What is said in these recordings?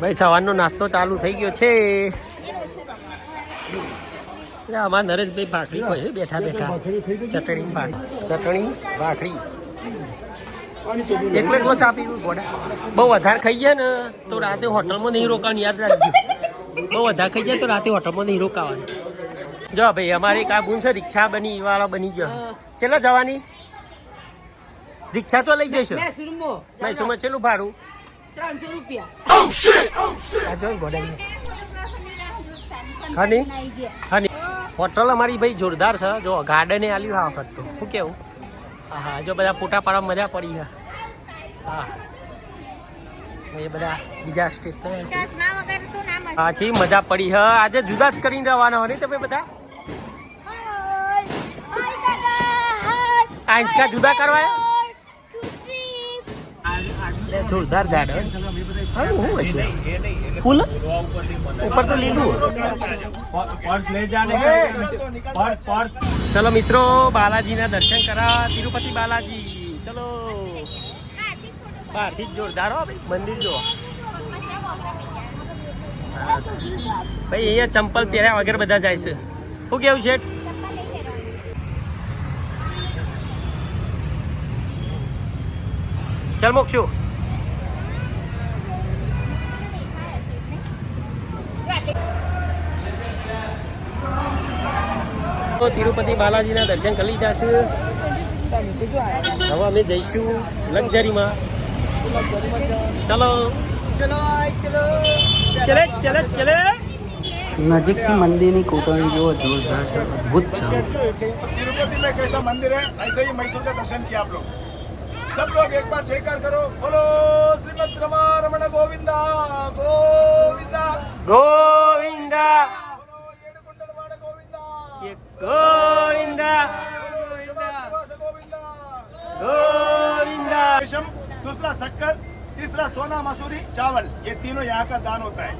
ભાઈ સવારનો નાસ્તો ચાલુ થઈ ગયો છે. અમારા નરેશભાઈ ભાખરી હોય બેઠા બેઠા. ચટણી ચટણી ભાખરી. એટલે એકલો ચા પીવું ગોડા. બહુ વધારે ખાઈ ગયા ને તો રાતે હોટલમાં નહીં રોકાવાનું યાદ રાખજો. બહુ વધારે ખાઈ જાય તો રાતે હોટલમાં નહીં રોકાવાનું. જો ભાઈ અમારે એક આ ગુણ છે રિક્ષા બની વાળા બની ગયો. છેલ્લો જવાની? રિક્ષા તો લઈ જઈશું. મૈસૂરમાં. છેલ્લું ચેલું ભાડું? ત્રણસો રૂપિયા. આ જો ગોડા હાની હાની હોટલ અમારી ભાઈ જોરદાર છે. જો ગાર્ડને આલ્યું આ વખત તો. શું કેવું? હા હા જો બધા ફોટા પાડવા મજા પડી હા. એ બધા બીજા સ્ટેટ ચશ્મા વગર તો ના મળે પાછી મજા પડી હ આજે જુદા જ કરીને રહેવાના હોય તમે બધા? આંચકા જુદા કરવાયા એટલે જોરદાર ઝાડ હવે હા, હશે ફૂલ? ઉપર તો લીલું ચલો મિત્રો બાલાજીના દર્શન કરા. તિરુપતિ બાલાજી ચલો. બહારથી જોરદાર હો ભાઈ મંદિર જો ભાઈ અહીંયા ચંપલ પહેર્યા વગર બધા જાય છે. શું કેવું છે ચાલ મોક્ષું. તો તિરુપતિ બાલાજીના દર્શન કરી લીધા છે હવે અમે જઈશું લક્ઝરીમાં ચલો ચલે ચલે ચલે નજીકથી મંદિરની કોતરણી જુઓ જોરદાર છે અદ્ભુત છે तिरुपति में कैसा मंदिर है ऐसे ही मैसूर का दर्शन किया आप लोग सब लोग एक बार जयकार करो बोलो श्रीमद रमा रमण गोविंदा गोविंदा ગોવિંદા बोलो येडुकुंडलवाड गोविंदा दूसरा शक्कर तीसरा सोना मसूरी चावल ये तीनों यहाँ का दान होता है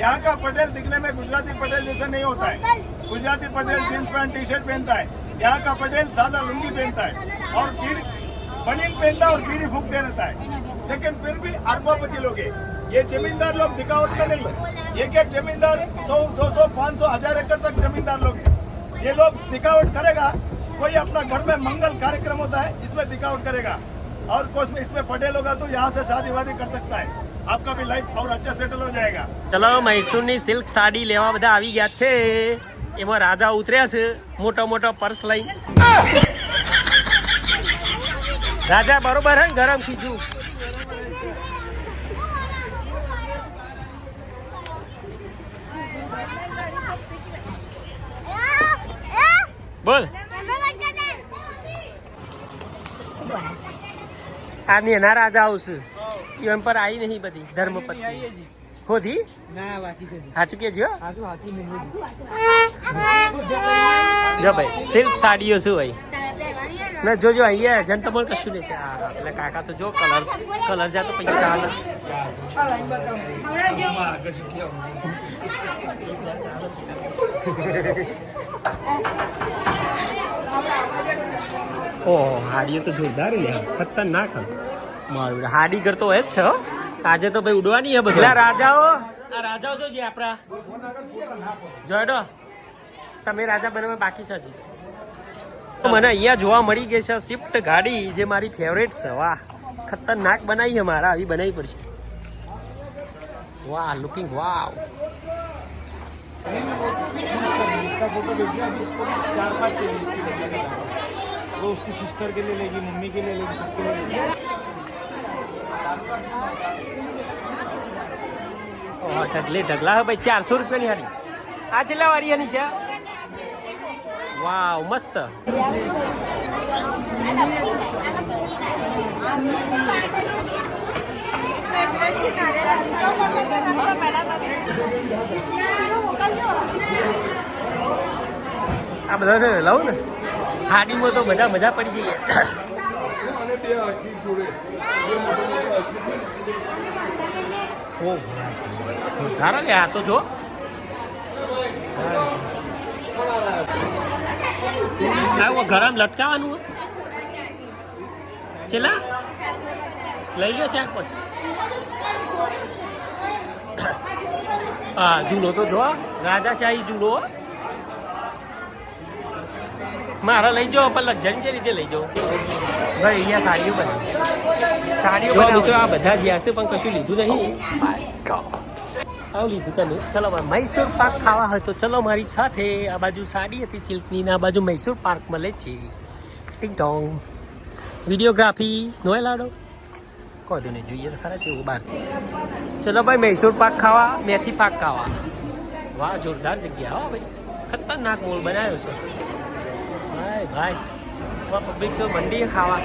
यहाँ का पटेल दिखने में गुजराती पटेल जैसा नहीं होता है Gujarati Patel jeans pant T shirt पहनता है यहाँ का पटेल सादा लुंगी पहनता है और बीड़ी बनिन पहनता है और बीड़ी फूकते रहता है लेकिन फिर भी अरबापति लोग है ये जमींदार लोग दिखावट का नहीं एक एक जमींदार सौ दो सौ पाँच सौ हजार एकड़ तक जमींदार लोग है ये लोग दिखावट करेगा कोई अपना घर में मंगल कार्यक्रम होता है इसमें दिखावट करेगा और कुछ में इसमें पटेल होगा तो यहाँ से शादी वादी कर सकता है आपका भी लाइफ और अच्छा सेटल हो जाएगा ચલો મૈસૂરની સિલ્ક સાડી લેવા બધા આવી ગયા છે એમાં રાજા ઉતર્યા છે મોટો મોટો પર્સ લઈ રાજા બરોબર હે ને ગરમ ખીચું બોલ. આની એના રાજા આવશે એમ પર આવી નહીં બધી ધર્મપત્ની. હોધી? ના બાકી છે સાચું કે જો જો ભાઈ સિલ્ક સાડીઓ શું હોય? ના જોજો અહીંયા જનતા કશું નહીં. આ એટલે કાકા તો જો કલર કલર જાતો તો પૈસા ચાલે. ઓહો હાડીઓ તો જોરદાર લે ખતરનાક મારું હાડી કરતો એ જ છે આજે તો ભાઈ ઉડવાની હે બધા. રાજાઓ આ રાજાઓ તો આપણા. જોડો તમે રાજા બનવા બાકી છે હજી. મને અહીંયા જોવા મળી ગઈ છે સ્વિફ્ટ ગાડી જે મારી ફેવરેટ છે. વાહ. ખતરનાક બનાવી છે મારા આવી બનાવી પડશે. વાહ લુકિંગ વાવ ચાર પાંચ वो उसकी सिस्टर के लिए लेगी मम्मी के लिए लेगी सबके लिए लेगी ઓહો, ઢગલે ઢગલા હે ભાઈ ચારસો રૂપિયાની હાડી આ છેલ્લા વાળી એની છે વાવ મસ્ત આ બધાને લઉં ને હાડીમાં તો બધા મજા પડી ગઈ ઓ, ધારો કે આ તો જો ગરમ લટકાવાનું. છેલ્લા લઈ લો ચાક પછી હા જૂનો તો જો, રાજાશાહી હો. મારા લઈ જાઓ પણ લક્ઝરી છે રીતે લઈ જાઓ. ભાઈ અહીંયા સાડીઓ બને સાડીઓ બને મિત્રો આ બધા જ્યાં છે પણ કશું લીધું નહીં. આવું લીધું તને ચલો મૈસૂર પાક ખાવા હોય તો ચલો મારી સાથે આ બાજુ સાડી હતી સિલ્કની ને આ બાજુ મૈસૂર પાક મળે છે. ટિંગ ટોંગ વિડીયોગ્રાફી નોય લાડો કહો ને જોઈએ તો ખરા કેવું બહારથી ચલો ભાઈ મૈસૂર પાક ખાવા મેથી પાક ખાવા. વાહ જોરદાર જગ્યા હો ભાઈ. ખતરનાક મોલ બનાવ્યો છે. ભાઈ ભાઈ. પબ્લિક તો મંડી ખાવા.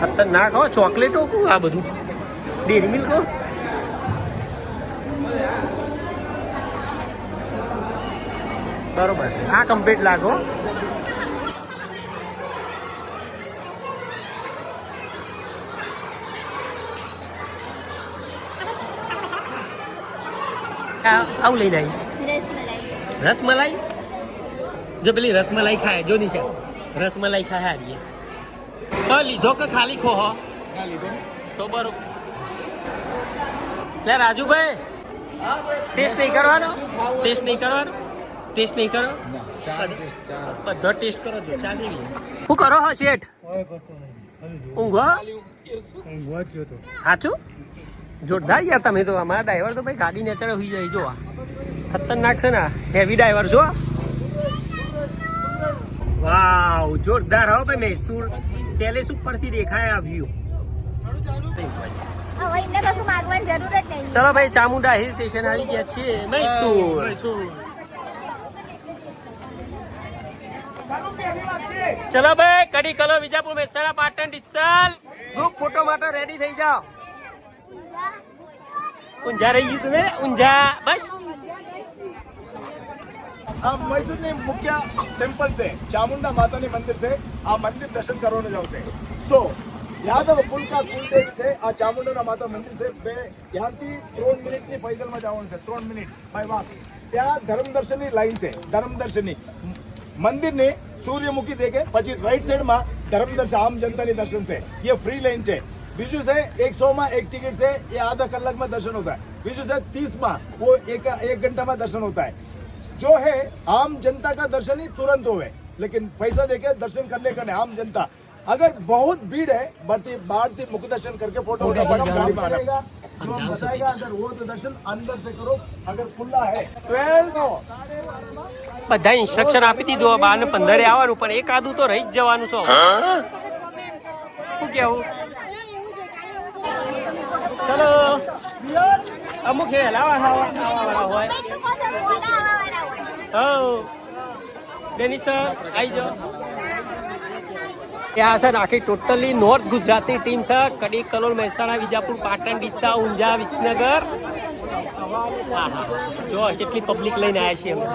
ખતરનાક હો, ચોકલેટો કું આ બધું? ડેરી મિલ્ક બરોબર છે. આ કમ્પ્લીટ લાગો આવું લઈને આવી રસમલાઈ. રસમલાઈ? જો પેલી રસમલાઈ ખાય જો નિશા રસમલાઈ ખાય હારીએ. તો લીધો કે ખાલી ખો હો? લીધો. તો બરોબર. લે રાજુભાઈ ટેસ્ટ નહીં કરવાનો? ટેસ્ટ નહીં કરવાનો? ટેસ્ટ નહીં કરો? બધો ટેસ્ટ કરો જો ચા જેવી શું કરો હો શેઠ? ઊંઘો? સાચું જોરદાર યાર તમે તો. અમારા ડ્રાઈવર તો ભાઈ ગાડી ને ચડે હોઈ જાય જો ખતરનાક છે ને હેવી ડ્રાઈવર છો વાવ જોરદાર હો ભાઈ મૈસૂર. પેલેસ ઉપરથી દેખાય આ વ્યૂ ચલો ભાઈ ચામુંડા હિલ સ્ટેશન આવી ગયા છીએ. મૈસૂર. ચલો ભાઈ કડી કલો વિજાપુર મહેસાણા પાટણ ડિસલ. ગ્રુપ ફોટો માટે રેડી થઈ જાઓ. ઊંઝા રહી ગયું તમે ઊંઝા, બસ. આ મૈસૂરની મુખ્ય ટેમ્પલ છે, ચામુંડા માતાની મંદિર છે. આ મંદિર દર્શન કરવાનું જ આવશે. સો યાદવ કુલકા કુલદેવ છે, આ ચામુંડાના માતા મંદિર છે. બે, ત્યાંથી ત્રણ મિનિટની પૈદલમાં જવાનું છે, ત્રણ મિનિટ. બાય વાક ત્યાં ધર્મ દર્શનની લાઈન છે, ધર્મ દર્શનની. મંદિરની સૂર્યમુખી દેખે પછી રાઈટ સાઈડમાં ધર્મ દર્શન, આમ જનતાની દર્શન છે. એ ફ્રી લાઈન છે. બીજું છે એકસો માં એક ટિકિટ છે એ આધા કલાકમાં દર્શન होता है બીજું છે तीस માં वो एक एक घंटा में दर्शन होता है जो है आम जनता का दर्शन ही तुरंत होवे लेकिन पैसा देके दर्शन करने का नहीं आम जनता अगर बहुत भीड़ है बढ़ती बाहर से मुख दर्शन करके फोटो वोटो बनाओ, गाड़ी में आएगा जो हम बताएगा अगर वो तो दर्शन अंदर से करो अगर खुला है બધા ઇન્સ્ટ્રક્શન આપી દીધું બાર ને પંદરે આવવાનું પણ એક આદું તો રહી જ જવાનું છો શું કેવું ચલો. અમુક તો મોડા આવવાવાળા હોય. હો ડેની સર આવી જાઓ. ત્યાં છે આખી ટોટલી નોર્થ ગુજરાતની ટીમ છે. કડી કલોલ, મહેસાણા, વિજાપુર, પાટણ, ડીસા, ઊંઝા, વિસનગર. હા હા જો કેટલી પબ્લિક લઈને આવ્યા છીએ અમે.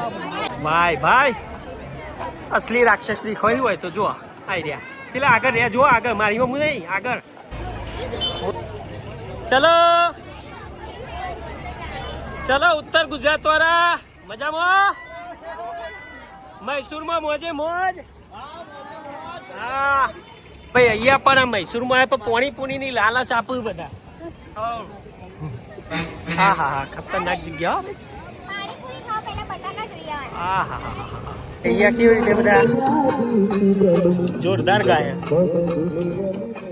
ભાઈ ભાઈ. અસલી રાક્ષસની ખોઈ હોય તો જો આવી રહ્યા. પેલા આગળ રહ્યા, જો આગળ. મારી મમ્મી નહીં, આગળ. ચલો. ચલો, ઉત્તર ગુજરાત વાળા. મજામાં? મૈસૂરમાં મોજે મોજ? હા. ભાઈ, અહીંયા પણ મૈસૂરમાં આવે પણ પોણી પોણીની લાલચ આપું બધા. હા હા હા, ખતરનાક જગ્યા હા હા. અહીંયા કેવી રીતે બધા? જોરદાર ગાય.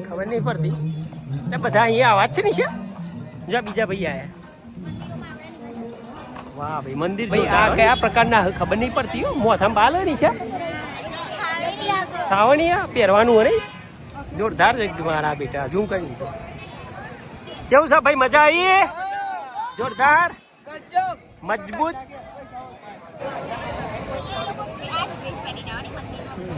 ખબર નહીં પડતી. એ બધા અહીંયા વાત છે ને છે જો બીજા ભાઈ આયા. વાહ ભાઈ મંદિર ભાઈ આ કયા પ્રકારના ખબર નહીં પડતી હો. મોથામાં બાલણી છે સાવણિયા પહેરવાનું અરે જોરદાર મારા બેટા ઝૂમ કરી લીધો કેવું છે ભાઈ મજા આવી? જોરદાર? મજબૂત.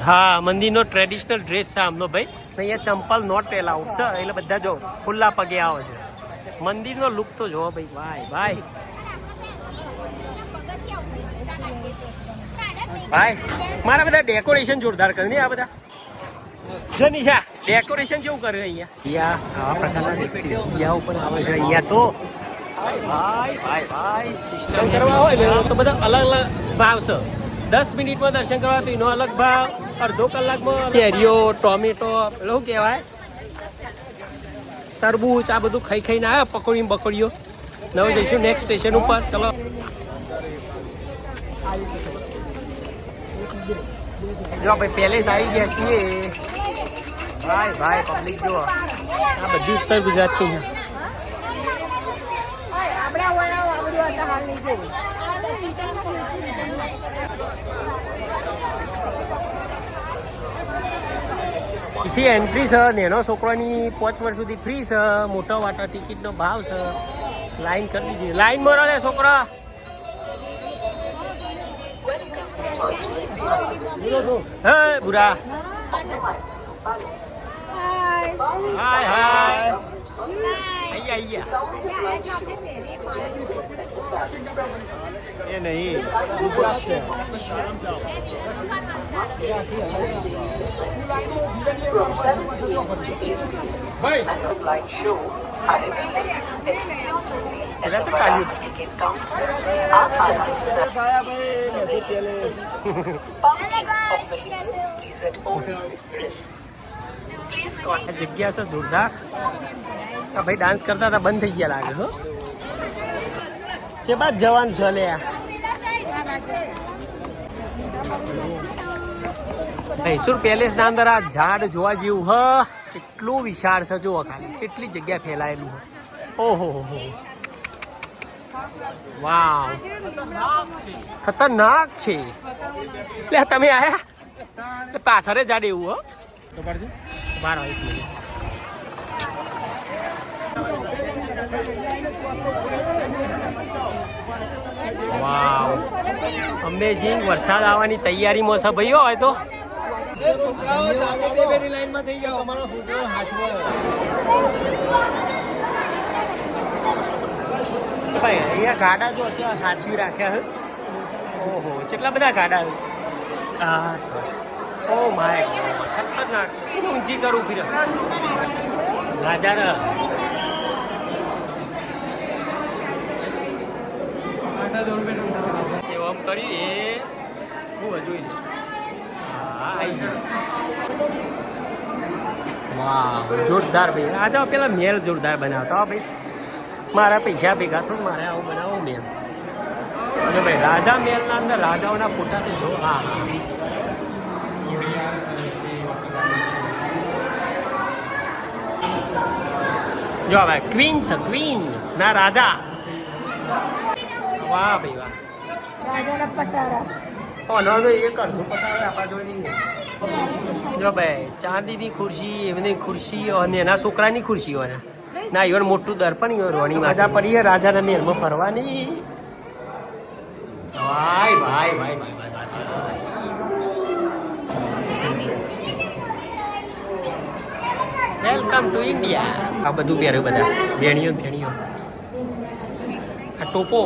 હા મંદિરનો ટ્રેડિશનલ ડ્રેસ છે આમનો ભાઈ. અહીંયા ચંપલ નોટ એલાઉડ છે. એટલે બધા જો ખુલ્લા પગે આવે છે. મંદિરનો લુક તો જો ભાઈ. ભાઈ ભાઈ. ભાઈ મારા બધા ડેકોરેશન જોરદાર કર્યું ને આ બધા. જો નિશા ડેકોરેશન કેવું કરે અહીંયા? અહીંયા આવા પ્રકારના યા ઉપર આવે છે. અહીંયા તો ભાઈ ભાઈ ભાઈ સિસ્ટમ કરવા હોય ને તો બધા અલગ અલગ ભાવ છે. દસ મિનિટમાં દર્શન કરવા તો એનો અલગ ભાવ અડધો કલાકમાં કેરીઓ ટોમેટો એવું શું કહેવાય તરબૂચ આ બધું ખાઈ ખાઈને આવ્યા પકોડી બકોડીઓ નવ જઈશું નેક્સ્ટ સ્ટેશન ઉપર ચલો જો ભાઈ પેલેસ આવી ગયા છીએ ભાઈ ભાઈ પબ્લિક જો આ બધી ઉત્તર ગુજરાતની છે અહીંથી એન્ટ્રી છે, નેનો છોકરાની પાંચ વર્ષ સુધી ફ્રી છે, મોટો વાટો ટિકિટનો ભાવ છે. લાઈન કરી દીધી. લાઈન મરો રહે છોકરા. હે, બુરા. હાય હાય અહીંયા નહીં. પેલા તો કાઢ્યું આ જગ્યા છે જોરદાર. આ ભાઈ ડાન્સ કરતા હતા બંધ થઈ ગયા લાગે હો. છે બાદ જવાનું છે લે આ. મૈસૂર પેલેસ ના અંદર આ ઝાડ જોવા જેવું, હ, કેટલું વિશાળ છે જો ખાલી, કેટલી જગ્યા ફેલાયેલું હ ઓહો, હો હો. વાવ. ખતરનાક છે. લે, તમે આયા? એટલે પાછળ જાડે એવું, હો. બાર એક વાવ. અમેઝિંગ વરસાદ આવવાની તૈયારીમાં છે ભાઈઓ હોય તો. ભાઈ અહીંયા ગાડા જો છે સાચવી રાખ્યા છે. ઓહો કેટલા બધા ગાડા છે? તો. ઓ માય ખતરનાક ઊંચી કરું ફિર નજારા એવું આમ કર્યું એ હું જોઈ હા ગયું વાહ, જોરદાર ભાઈ. આ જાઓ પેલા મેલ જોરદાર બનાવતા. ભાઈ. મારા પૈસા ભેગા થયું મારે આવું બનાવો મેલ. અને ભાઈ, રાજા મેલના અંદર રાજાઓના ફોટા તો જો. હા જો ભાઈ ક્વીન છે ક્વીન ના, રાજા. વાહ ભાઈ, વાહ. ઓ ના તો એક અડધું પતાવે આપણા જોઈ જો ભાઈ ચાંદીની ખુરશી એમની ખુરશી અને એના છોકરાની ખુરશીઓ એના ના. ઈવન મોટું દર્પણ ઈવન રોણી મજા પડી છે રાજાના મેલમાં ફરવાની. ભાઈ ભાઈ ભાઈ વેલકમ ટુ ઇન્ડિયા આ બધું પહેર્યું બધા. ભેણીઓ ભેણીઓ. આ ટોપો.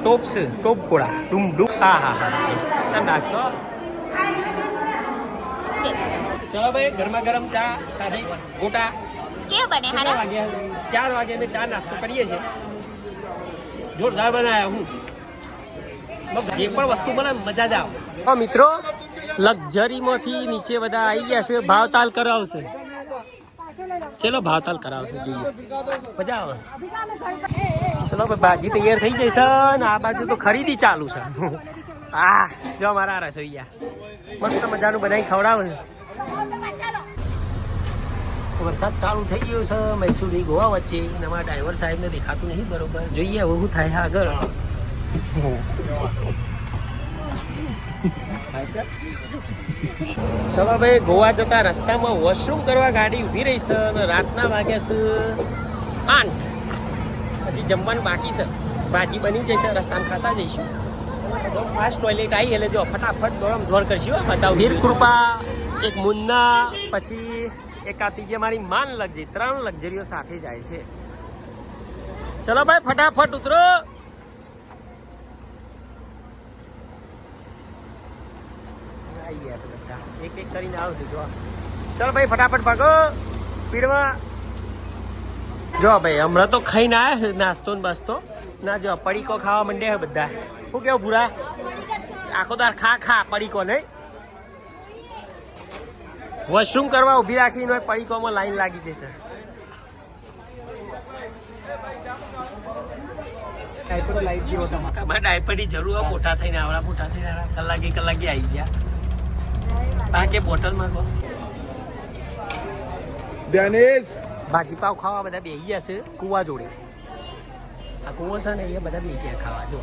ટોપ્સ ટોપ ઘોડા ડુમ ડુમ હા હા હા ના નાખશો ચલો ભાઈ ગરમા ગરમ ચા સાથે ગોટા. કે બને હારા? વાગ્યા ચાર વાગે અમે ચા નાસ્તો કરીએ છીએ. જોરદાર બનાવ્યા હું. જે પણ વસ્તુ બને મજા જ આવે. મિત્રો લક્ઝરીમાંથી નીચે બધા આવી ગયા છે. ભાવતાલ કરાવશે ચલો ભાવતાલ કરાવશે, જોઈએ. મજા આવે. ચલો, ભાઈ, ભાજી તૈયાર થઈ જશે ને આ બાજુ તો ખરીદી ચાલુ છે. હા જો મારા રસોઈયા. મસ્ત મજાનું બનાવી ખવડાવે વરસાદ ચાલુ થઈ ગયો છે, મૈસૂરી ગોવા વચ્ચે. અને અમારા ડ્રાઈવર સાહેબને દેખાતું નહીં, બરોબર. જોઈએ હવે શું થાય આગળ. ચલો ભાઈ ગોવા જતા રસ્તામાં વોશરૂમ કરવા ગાડી ઊભી રહી છે અને રાતના વાગ્યા છે આઠ. હજી જમવાનું બાકી છે. ભાજી બની જશે રસ્તામાં ખાતા જઈશું. ફાસ્ટ ટોયલેટ આવી એટલે જો ફટાફટ દોડમ દોડ કરશું બતાવ વીર કૃપા એક મુન્ના પછી એક આ ત્રીજે મારી માન લગજરી ત્રણ લક્ઝરીઓ સાથે જાય છે. ચલો ભાઈ ફટાફટ ઉતરો. આવી ગયા છે બધા. એક એક કરીને આવશે જો. ચાલો ભાઈ ફટાફટ ભાગો. સ્પીડમાં. જો ભાઈ હમણાં તો ખાઈને આવ્યા છે નાસ્તો ને બસ્તો. ના જો પડીકો ખાવા માંડ્યા બધા. શું કેવું ભૂરા? આખો તાર ખા ખા પડીકો નહીં. વોશરૂમ કરવા ઊભી રાખીને પડીકોમાં લાઈન લાગી જશે. ડાયપરની જરૂર મોટા થઈને આવડા મોટા થઈને કલાકે કલાકે આવી ગયા. આ કે બોટલ માંગો દેનેશ ભાજી પાવ ખાવા બધા બેહી ગયા છે કુવા જોડે. આ કુવો છે ને એ બધા બેહી ગયા ખાવા જો.